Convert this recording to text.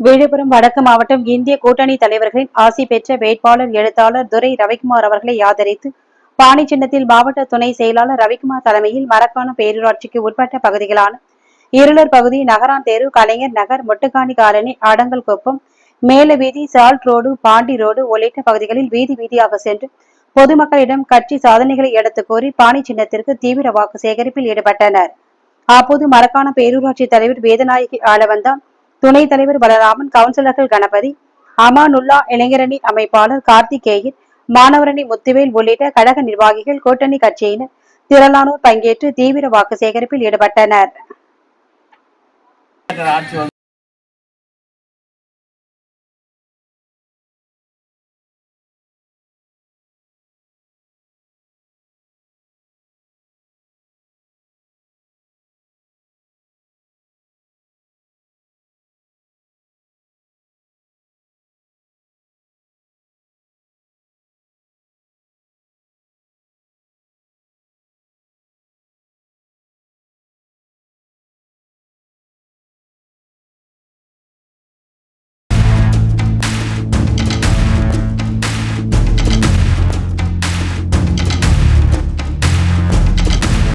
விழுப்புரம் வடக்கு மாவட்டம் இந்திய கூட்டணி தலைவர்களின் ஆசி பெற்ற வேட்பாளர் எழுத்தாளர் துரை ரவிக்குமார் அவர்களை ஆதரித்து பாணி சின்னத்தில் மாவட்ட துணை செயலாளர் ரவிக்குமார் தலைமையில் மரக்கான பேரூராட்சிக்கு உட்பட்ட பகுதிகளான இருளர் பகுதி நகரான் தெரு கலைஞர் நகர் மொட்டுக்காணி காலனி அடங்கல் குப்பம் மேலவீதி சால்ட் ரோடு பாண்டி ரோடு உள்ளிட்ட பகுதிகளில் வீதி வீதியாக சென்று பொதுமக்களிடம் கட்சி சாதனைகளை எடுத்துக் கோரி பாணி சின்னத்திற்கு தீவிர வாக்கு சேகரிப்பில் ஈடுபட்டனர். அப்போது மரக்கான பேரூராட்சி தலைவர் வேதநாயகி ஆளவந்தான் துணைத் தலைவர் பலராமன் கவுன்சிலர்கள் கணபதி அமானுல்லா இளைஞரணி அமைப்பாளர் கார்த்திகேயன் மாணவரணி முத்துவேல் உள்ளிட்ட கழக நிர்வாகிகள் கூட்டணி கட்சியினர் திரளானோர் பங்கேற்று தீவிர வாக்கு சேகரிப்பில் ஈடுபட்டனர்.